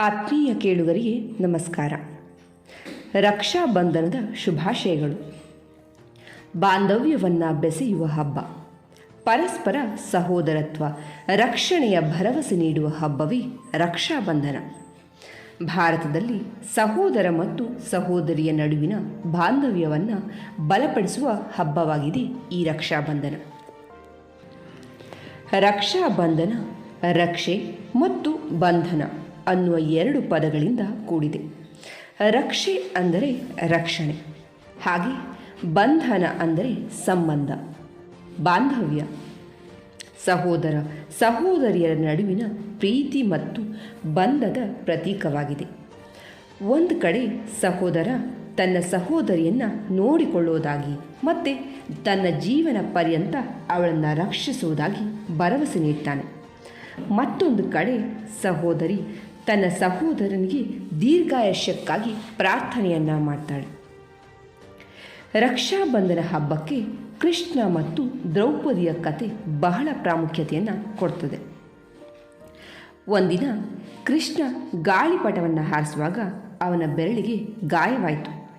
ಆತ್ಮೀಯ ಕೇಳುಗರಿಗೆ ನಮಸ್ಕಾರ. ರಕ್ಷಾ ಬಂಧನದ ಶುಭಾಶಯಗಳು. ಬಾಂಧವ್ಯವನ್ನು ಬೆಸೆಯುವ ಹಬ್ಬ. ಪರಸ್ಪರ ಸಹೋದರತ್ವ, ರಕ್ಷಣೆಯ ಭರವಸೆ ನೀಡುವ ಹಬ್ಬವೇ ರಕ್ಷಾಬಂಧನ ಭಾರತದಲ್ಲಿ ಸಹೋದರ ಮತ್ತು ಸಹೋದರಿಯ ನಡುವಿನ ಬಾಂಧವ್ಯವನ್ನು ಬಲಪಡಿಸುವ ಹಬ್ಬವಾಗಿದೆ ಈ ರಕ್ಷಾಬಂಧನ ರಕ್ಷಾಬಂಧನ ರಕ್ಷೆ ಮತ್ತು ಬಂಧನ. ಅನ್ನುವ ಎರಡು ಪದಗಳಿಂದ ಕೂಡಿದೆ. ರಕ್ಷೆ ಅಂದರೆ ರಕ್ಷಣೆ. ಹಾಗೆ ಬಂಧನ ಅಂದರೆ ಸಂಬಂಧ. ಬಾಂಧವ್ಯ. ಸಹೋದರ, ಸಹೋದರಿಯರ ನಡುವಿನ ಪ್ರೀತಿ ಮತ್ತು ಬಂಧದ ಪ್ರತೀಕವಾಗಿದೆ. ಒಂದು ಕಡೆ ಸಹೋದರ ತನ್ನ ಸಹೋದರಿಯನ್ನು ನೋಡಿಕೊಳ್ಳುವುದಾಗಿ ಮತ್ತು ತನ್ನ ಜೀವನ ಪರ್ಯಂತ ಅವಳನ್ನು ರಕ್ಷಿಸುವುದಾಗಿ ಭರವಸೆ ನೀಡ್ತಾನೆ. ಮತ್ತೊಂದು ಕಡೆ ಸಹೋದರಿ ತನ್ನ ಸಹೋದರನಿಗೆ ದೀರ್ಘಾಯುಷ್ಯಕ್ಕಾಗಿ ಪ್ರಾರ್ಥನೆಯನ್ನು ಮಾಡ್ತಾಳೆ. ರಕ್ಷಾಬಂಧನ ಹಬ್ಬಕ್ಕೆ ಕೃಷ್ಣ ಮತ್ತು ದ್ರೌಪದಿಯ ಕತೆ ಬಹಳ ಪ್ರಾಮುಖ್ಯತೆಯನ್ನು ಕೊಡ್ತದೆ. ಒಂದಿನ ಕೃಷ್ಣ ಗಾಳಿಪಟವನ್ನು ಹಾರಿಸುವಾಗ ಅವನ ಬೆರಳಿಗೆ ಗಾಯವಾಯಿತು.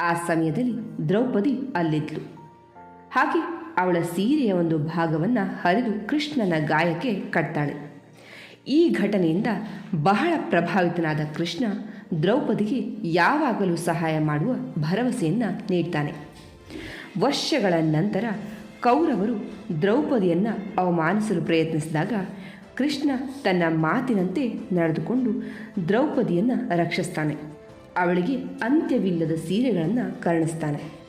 ಆ ಸಮಯದಲ್ಲಿ ದ್ರೌಪದಿ ಅಲ್ಲಿದ್ಲು. ಹಾಗೆ ಅವಳ ಸೀರೆಯ ಒಂದು ಭಾಗವನ್ನು ಹರಿದು ಕೃಷ್ಣನ ಗಾಯಕ್ಕೆ ಕಟ್ತಾಳೆ. ಈ ಘಟನೆಯಿಂದ ಬಹಳ ಪ್ರಭಾವಿತನಾದ ಕೃಷ್ಣ ದ್ರೌಪದಿಗೆ ಯಾವಾಗಲೂ ಸಹಾಯ ಮಾಡುವ ಭರವಸೆಯನ್ನು ನೀಡ್ತಾನೆ. ವರ್ಷಗಳ ನಂತರ ಕೌರವರು ದ್ರೌಪದಿಯನ್ನು ಅವಮಾನಿಸಲು ಪ್ರಯತ್ನಿಸಿದಾಗ ಕೃಷ್ಣ ತನ್ನ ಮಾತಿನಂತೆ ನಡೆದುಕೊಂಡು ದ್ರೌಪದಿಯನ್ನು ರಕ್ಷಿಸ್ತಾನೆ. ಅವಳಿಗೆ ಅಂತ್ಯವಿಲ್ಲದ ಸೀರೆಗಳನ್ನು ಕರುಣಿಸ್ತಾನೆ.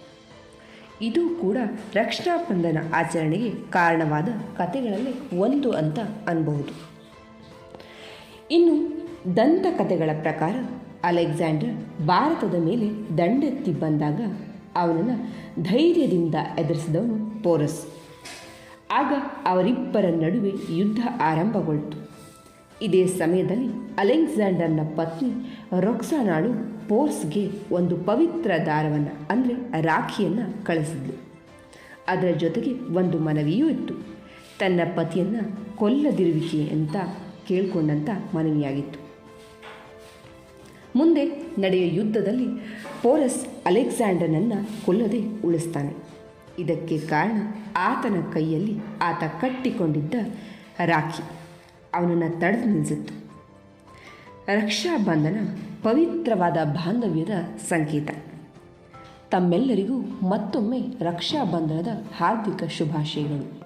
ಇದು ಕೂಡ ರಕ್ಷಾಬಂಧನ ಆಚರಣೆಗೆ ಕಾರಣವಾದ ಕಥೆಗಳಲ್ಲಿ ಒಂದು ಅಂತ ಅನ್ಬಹುದು. ಇನ್ನು ದಂತಕಥೆಗಳ ಪ್ರಕಾರ ಅಲೆಕ್ಸಾಂಡರ್ ಭಾರತದ ಮೇಲೆ ದಂಡೆತ್ತಿ ಬಂದಾಗ ಅವನನ್ನು ಧೈರ್ಯದಿಂದ ಎದುರಿಸಿದವನು ಪೋರಸ್. ಆಗ ಅವರಿಬ್ಬರ ನಡುವೆ ಯುದ್ಧ ಆರಂಭಗೊಳ್ತು. ಇದೇ ಸಮಯದಲ್ಲಿ ಅಲೆಕ್ಸಾಂಡರ್ನ ಪತ್ನಿ ರೊಕ್ಸಾನಾಳು ಪೋರ್ಸ್ಗೆ ಒಂದು ಪವಿತ್ರ ದಾರವನ್ನು, ಅಂದರೆ ರಾಖಿಯನ್ನು ಕಳಿಸಿದ್ಲು. ಅದರ ಜೊತೆಗೆ ಒಂದು ಮನವಿಯೂ ಇತ್ತು. ತನ್ನ ಪತಿಯನ್ನು ಕೊಲ್ಲದಿರುವಿಕೆ ಅಂತ ಕೇಳಿಕೊಂಡಂಥ ಮನವಿಯಾಗಿತ್ತು. ಮುಂದೆ ನಡೆಯ ಯುದ್ಧದಲ್ಲಿ ಪೋರಸ್ ಅಲೆಕ್ಸಾಂಡರ್ನನ್ನು ಕೊಲ್ಲದೆ ಉಳಿಸ್ತಾನೆ. ಇದಕ್ಕೆ ಕಾರಣ ಆತನ ಕೈಯಲ್ಲಿ ಆತ ಕಟ್ಟಿಕೊಂಡಿದ್ದ ರಾಖಿ. ಅವನನ್ನು ತಡೆದು ನಿಲ್ಲಿಸಿತ್ತು. ರಕ್ಷಾಬಂಧನ ಪವಿತ್ರವಾದ ಬಾಂಧವ್ಯದ ಸಂಕೇತ. ತಮ್ಮೆಲ್ಲರಿಗೂ ಮತ್ತೊಮ್ಮೆ ರಕ್ಷಾಬಂಧನದ ಹಾರ್ದಿಕ ಶುಭಾಶಯಗಳು.